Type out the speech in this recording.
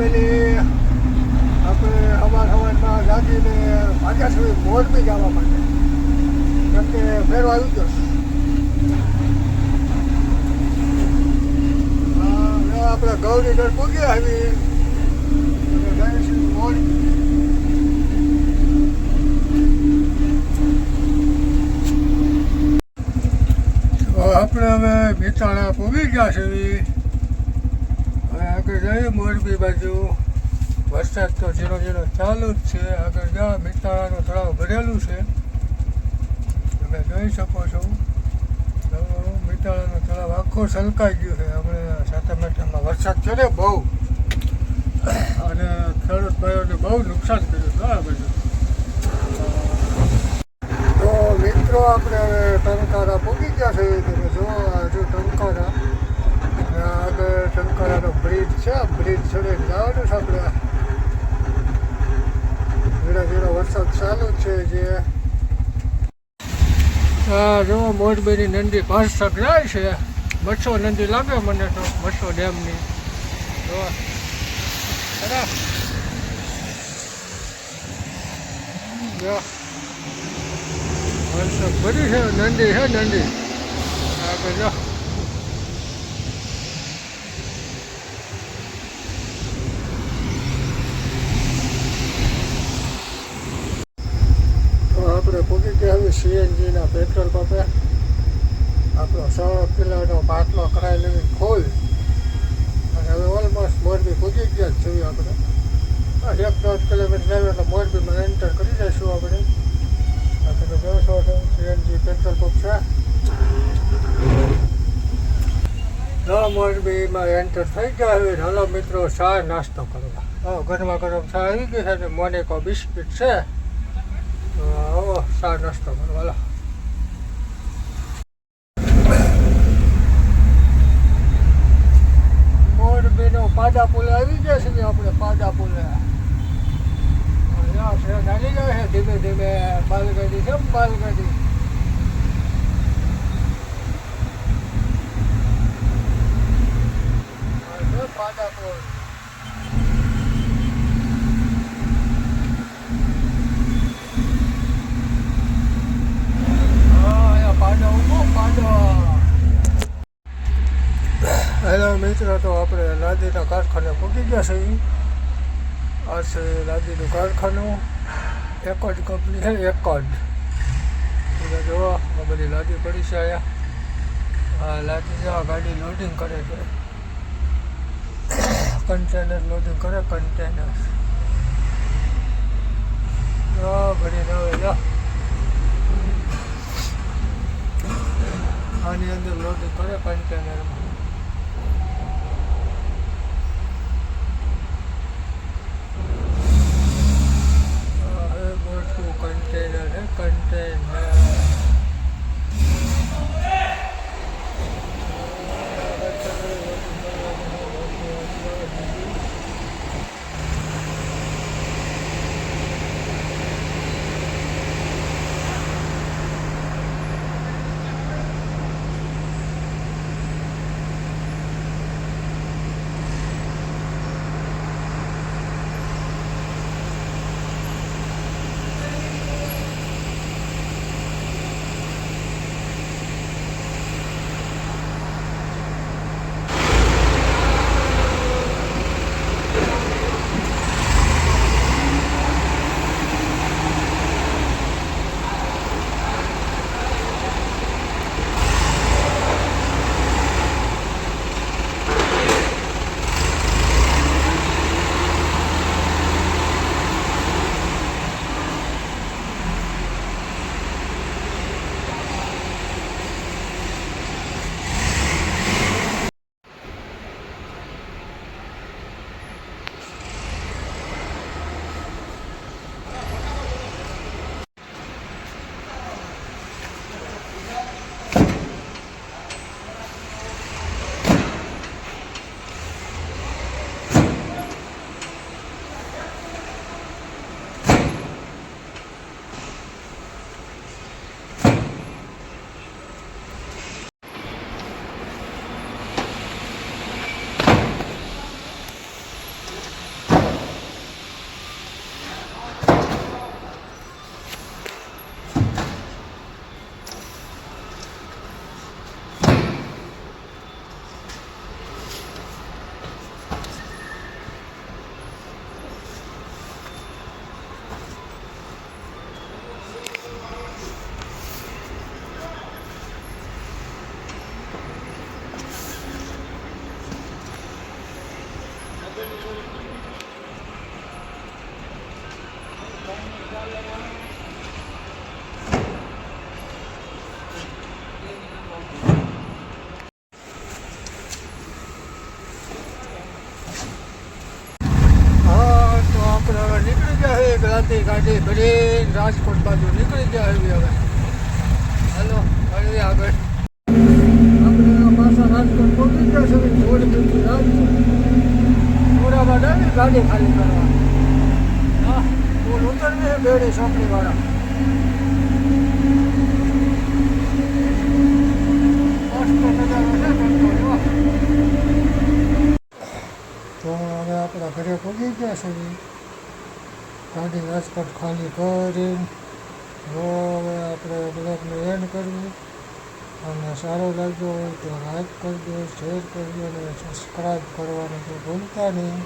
Family આપણે અવાર સવારમાં જાગીને ભાગ્યા સુધી મોરબી જવા માટે. કેમ કે ફેરવા આવી ગયો આપણે ગૌરીગઢ પૂગી આવી. મોરબી. આપણે હવે ભીતાળા પૂગી ગયા છે આગળ જઈએ મોરબી બાજુ. વરસાદ તો ઝીરો ઝીરો ચાલુ જ છે. આગળ જા મિતાળાનું તળાવ ભરેલું છે. તમે જોઈ શકો છો. તો ભીતાળાનું તળાવ આખો છલકાઈ ગયું છે. આપણે સાતમ આઠમમાં વરસાદ છે ને બહુ. અને ખેડૂત ભાઈઓને બહુ નુકસાન કર્યું છે. આ બધું તો મિત્રો, આપણે ટંકારા પૂગી ગયા છે. તમે જો હજુ ટંકારા આગળ ટંકારાનો છે બ્રિજ ચડે જવાનું છે આપણે. ધીરે ધીરે વરસાદ ચાલુ છે જે. હા, જો, મોરબીની નંદી તક જાય છે. બસો નંદી લાગે મને તો બસો ડેમની. જો. જો. વરસાદ ભરી છે, નંદી છે, નંદી. આગળ જો તો આપણે પૂકી ગયા હવે સીએનજીના પેટ્રોલ પંપે. આપણો સો કિલોનો બાટલો કરાવી લેવી ખોલ. અને હવે ઓલમોસ્ટ મોરબી પૂકી ગયા જ છીએ આપણે. એક દોઢ કિલોમીટર જાય એટલે મોરબીમાં એન્ટર કરી દઈશું આપણે. આપણે જોશો છો, સીએનજી પેટ્રોલ પંપ છે. તો મોરબીમાં એન્ટર થઈ ગયા હવે હલો મિત્રો, ચા નાસ્તો કરવા. ગરમા ગરમ ચા આવી ગઈ છે અને મોનેકો બિસ્કિટ છે. તો આવો ચા નાસ્તો કરવા હાલો. મોરબીનો પુલે આવી ગયા છે આપણે પાડા પુલે. આવી જાય છે ધીમે ધીમે, બાલગાડી છે માલગાડી આ છે પાડા પુલ હા અહીંયા પાડા ઊભો પાડા હેલો તો આપણે લાદીના કારખાને પહોંચી ગયા છે. આ છે લાદીનું કારખાનું. એક જ કંપની છે એક જ. બધા જોવા આ બધી લાદી પડી છે આ લાદી જવા ગાડી લોડિંગ કરે છે. કન્ટેનર લોડિંગ કરે, કન્ટેનર. જો ભરીને આવે, જો. આની અંદર લોડિંગ કરે, કન્ટેનરમાં. ક્રાંતિ ગાડી ભરી રાજકોટ બાજુ નીકળી ગયા આવી હવે. હાલો હળવી આગળ. આપણે પાછા રાજકોટ પહોંચી ગયા છે થોડી બીજી રાજકોટ થોડામાં ગાડી ખાલી કરવા હા પુલ ઉતરવી બેડી ચોકડીવાળા. તો હવે આપણા ઘરે પહોંચી ગયા છે ગાડી રાજકોટ ખાલી કરીને. હવે આપણે બ્લોગને એન્ડ કરવું અને સારો લાગ્યો હોય તો લાઈક કરજો શેર કરજો અને સબસ્ક્રાઈબ કરવાનું તો ભૂલતા નહીં.